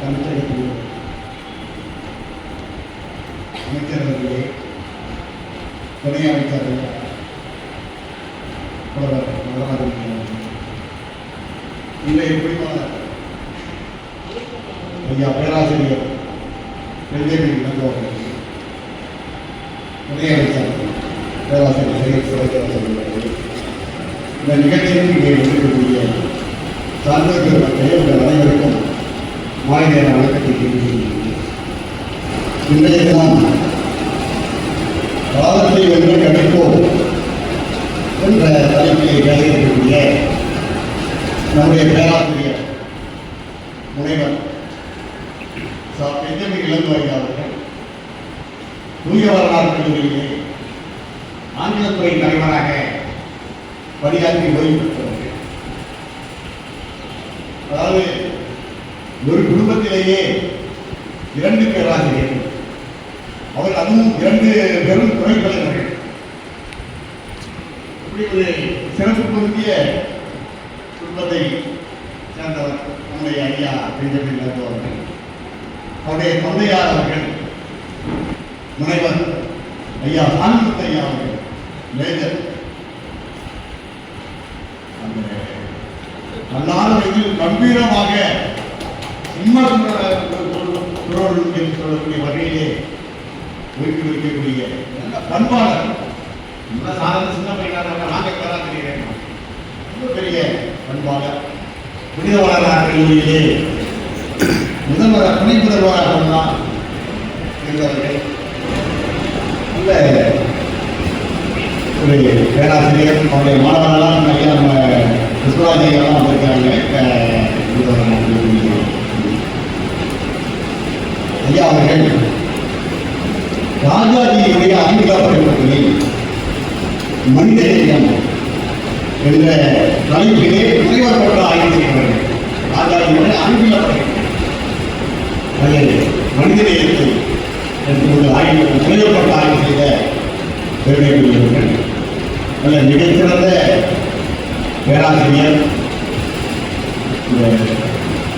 தமிழகத்திலே அமைச்சரவர்களே துணை அமைச்சர்கள் புலவர் நடராஜன் இன்றைய குறிப்பாளர் ஐயா பேராசிரியர் பெஞ்சமின் இளங்கோ அவர்களே துணை அமைச்சர் பேராசிரியர் சையத் இந்த நிகழ்ச்சியில் இங்கே இருக்கக்கூடிய சார்ந்த பெருமக்களே உங்கள் அனைவருக்கும் வாழ்கிற வழக்கத்தை வணக்கத்தை தெரிவித்துள்ளேன் இன்றைய தினம் காலத்தை வென்று கணிப்போம் என்ற தலைப்பிலே பேசியிருக்கக்கூடிய நம்முடைய பேராசிரியர் முனைவர் சா. பெஞ்சமின் இளங்கோய் அவர்கள் தூய வரலாறு கல்லூரியிலே ஆங்கிலத்துறை தலைவராக பணியாற்றி ஓய்வு பெற்றவர்கள் அதாவது ஒரு குடும்பத்திலேயே இரண்டு பேராசிரியர்கள் அவர் அதுவும் இரண்டு பெரும் துறைக்கலைஞர்கள் இப்படி ஒரு சிறப்பு பொருந்திய குடும்பத்தை சேர்ந்தவர் நம்முடைய ஐயா பெஞ்சமின் லகு அவர்கள். அவருடைய தந்தையார் அவர்கள் முனைவர் ஐயா சாமிமுத்து ஐயா அவர்கள் மேஜர். அந்த அல்லாத வயதில் கம்பீரமாக சிம்ம சொல்லக்கூடிய வகையிலே ஊக்கி வைக்கக்கூடிய நல்ல பண்பாளர் நல்ல சாதாரண சின்ன பையனாக நாங்க பேராசிரியர் ரொம்ப பெரிய பண்பாளர் புனித கல்லூரியிலே முதல்வர் துணை முதல்வராக தான் இருந்தவர்கள் நல்ல ஒரு பேராசிரியர் அவருடைய மாணவர்கள்லாம் நிறைய நம்ம விஸ்வராஜையெல்லாம் வந்திருக்காங்க ஐயா அவர்கள் ராஜாஜியுடைய ஆங்கில மனித நேயம் என்ற தலைப்பிலே முனைவர் பட்ட ஆய்வு செய்தவர்கள் ராஜாஜியுடைய ஆங்கில படிப்பு அதில் மனித நேயத்தை என்று ஒரு ஆய்வு முனைவர் பட்ட ஆய்வு செய்த பெருமைக்குரியவர்கள் நல்ல மிகச்சிறந்த பேராசிரியர்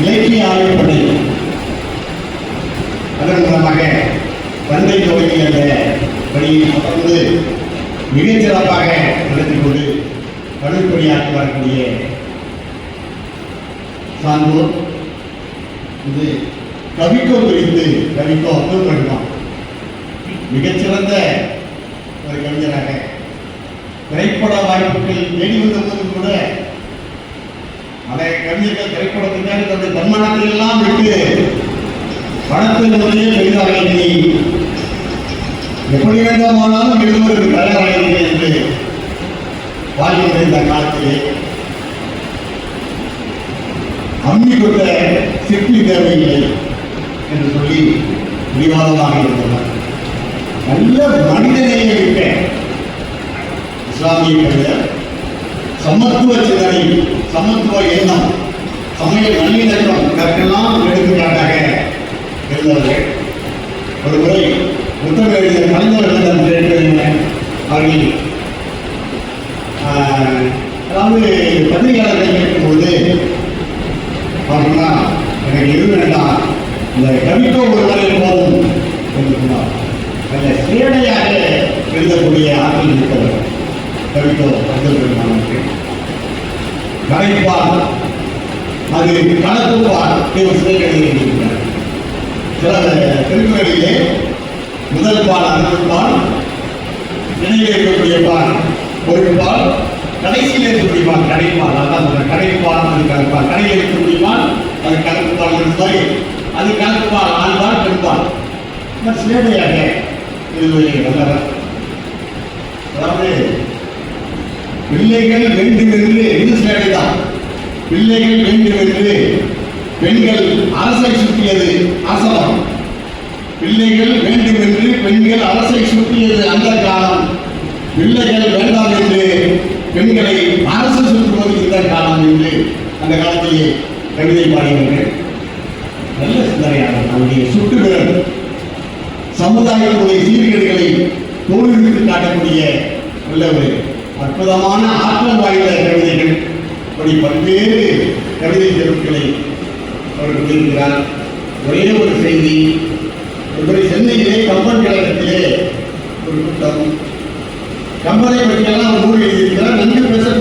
இலக்கிய ஆய்வு பணி பணிபுரியாற்றி வரக்கூடிய சான்றோர் இது கவிக்கோ குறித்து கவிக்கோ அப்துல் கலாம் மிகச்சிறந்த ஒரு கவிஞராக திரைப்பட வாய்ப்புகள் தேடி வந்த போது கூட அனைத்து கவிஞர்கள் திரைப்படத்துக்காக தன்னுடைய தன்மானத்தை எல்லாம் விட்டு பணத்தின் முறையே பெரிதாக எப்படி வேண்டுமானாலும் எழுதுவதற்கு தயாராக இருக்கிறேன் என்று இந்த காலத்திலே அம்மி கொண்ட சிற்பி தேவையில்லை என்று சொல்லி விவாதமாக இருந்தனர். நல்ல மனிதநேய விட்ட இஸ்லாமிய கவிஞர் சமத்துவ சிந்தனை சமத்துவ எண்ணம் சமய நல்லிணக்கம் இதற்கெல்லாம் எடுத்துக்காட்டாக இருந்தவர்கள். ஒரு முறை புத்தக எழுதிய கலைஞர்களிடம் கேட்கிறேன் அவர்கள் அதாவது பத்திரிகையாளர்களை கேட்கும்போது அப்படின்னா எனக்கு எது வேண்டாம். இந்த கவிக்கோ ஒரு முறை போதும். என்று சொன்னார். அதில் சேடையாக எழுதக்கூடிய ஆற்றல் இருக்கிறவர் கவிக்கோ அப்துல் கலாம் அவர்கள் அது கணக்குப்பால் இவர் சிலை எழுதியிருக்கிறார். சில திருக்குறளிலே முதல் பால் அருள்பால் இணையில் இருக்கக்கூடிய பால் ஒரு பால் கடைசியில் இருக்க முடியுமா கடைப்பால் அதான் சொல்றேன். கடைப்பால் அது கலப்பால் கடையில் இருக்க முடியுமா அது கலப்புப்பால் என்பது அது கலப்புப்பால் ஆழ்வார் பெண்பால் இந்த சிலேடையாக இதுவரை வல்லவர் அதாவது பிள்ளைகள் வேண்டுமென்று இது சிலேடை தான் பிள்ளைகள் வேண்டுமென்று பெண்கள் அரசை சுற்றியது அசலம். பிள்ளைகள் வேண்டுமென்று பெண்கள் அரசை சுற்றியது அந்த காலம். பிள்ளைகள் வேண்டாம் என்று பெண்களை அரசு சுற்றுவது இந்த காலம் என்று அந்த காலத்திலே கவிதை பாடியவர்கள் நல்ல சிந்தனையாளர் அவருடைய சுட்டுவிரல் சமுதாயத்துடைய சீர்கேடுகளை தோல்விக்கு காட்டக்கூடிய நல்ல ஒரு அற்புதமான ஆற்றல் வாய்ந்த கவிதைகள். இப்படி பல்வேறு கவிதை தெருக்களை அவர் எழுதியிருக்கிறார் ஒரே ஒரு செய்தி இப்படி சென்னையிலே கம்பன் கழகத்திலே ஒரு கூட்டம் கம்பனை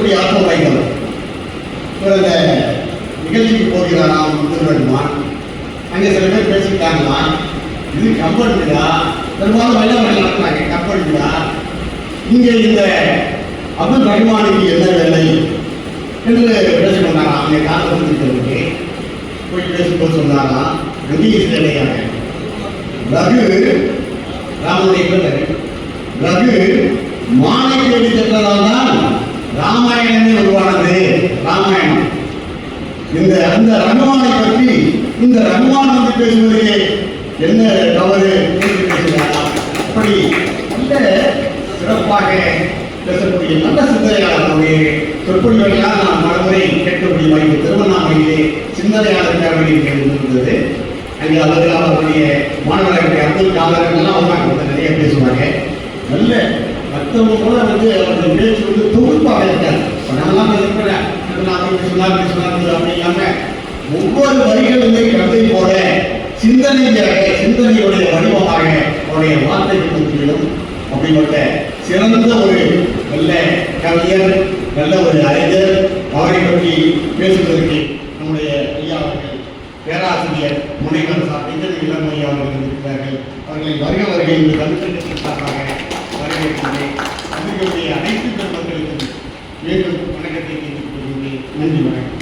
எப்படி அர்த்தம் வைக்கணும் இந்த இவர் அந்த நிகழ்ச்சிக்கு போகிறாராம் திருவள்ளுவான் அங்கே சில பேர் பேசிக்கிட்டாங்களா இது கம்பன் விழா. பெரும்பாலும் வெள்ளம் நடத்துறாங்க. கம்பன் விழா. இங்கே இந்த அப்துல் ரஹ்மானுக்கு என்ன வேலை என்று பேசிக்கொண்டாராம் அங்கே காலத்துக்கு போய் பேசும்போது சொன்னாராம் ரவி வேலையாக. ரகு ராமனுடைய பிள்ளை ரகு மாலை தேடி சென்றதால் தான் ராமாயணமே உருவானது. ராமாயணம். இந்த அந்த ரங்கமானை பற்றி இந்த ரகுமான் வந்து பேசுவதே என்ன தவறு அப்படி நல்ல சிறப்பாக பேசக்கூடிய நல்ல சிந்தனையாளர்களுடைய சொற்பொழிவுகளால் நாம் பலமுறை கேட்கக்கூடிய வாய்ப்பு திருவண்ணாமலையிலே சிந்தனையாளர் பேரவை இருந்தது அங்கே அவர்கள் அவர்களுடைய மாணவர்களுடைய அப்துல் காலர் எல்லாம் அவங்க நிறைய பேசுவாங்க. நல்ல மற்றவங்க கூட வந்து அந்த பேச்சு வந்து தொகுப்பாக இருக்காது. இப்போ நான்லாம் இருக்கிறேன் நான் அப்படி சொன்னார் இப்படி அப்படி இல்லாமல் ஒவ்வொரு வரிகளுமே கதை போல சிந்தனை சிந்தனையுடைய வடிவமாக அவருடைய வார்த்தைக்கு முற்றிலும் அப்படிப்பட்ட சிறந்த ஒரு நல்ல கவிஞர் நல்ல ஒரு அறிஞர் அவரை பற்றி பேசுவதற்கு நம்முடைய ஐயா அவர்கள் பேராசிரியர் முனைவர் சார் இந்த இளம் அவர்கள் இருக்கிறார்கள் அவர்களை வருக வருகை இந்த கருத்து சார்பாக வரவேற்கிறேன். தமிழர்களுடைய அனைத்து பெருமக்களுக்கும் மீண்டும் வணக்கத்தை கேட்டுக் கொள்கிறேன். நன்றி வணக்கம்.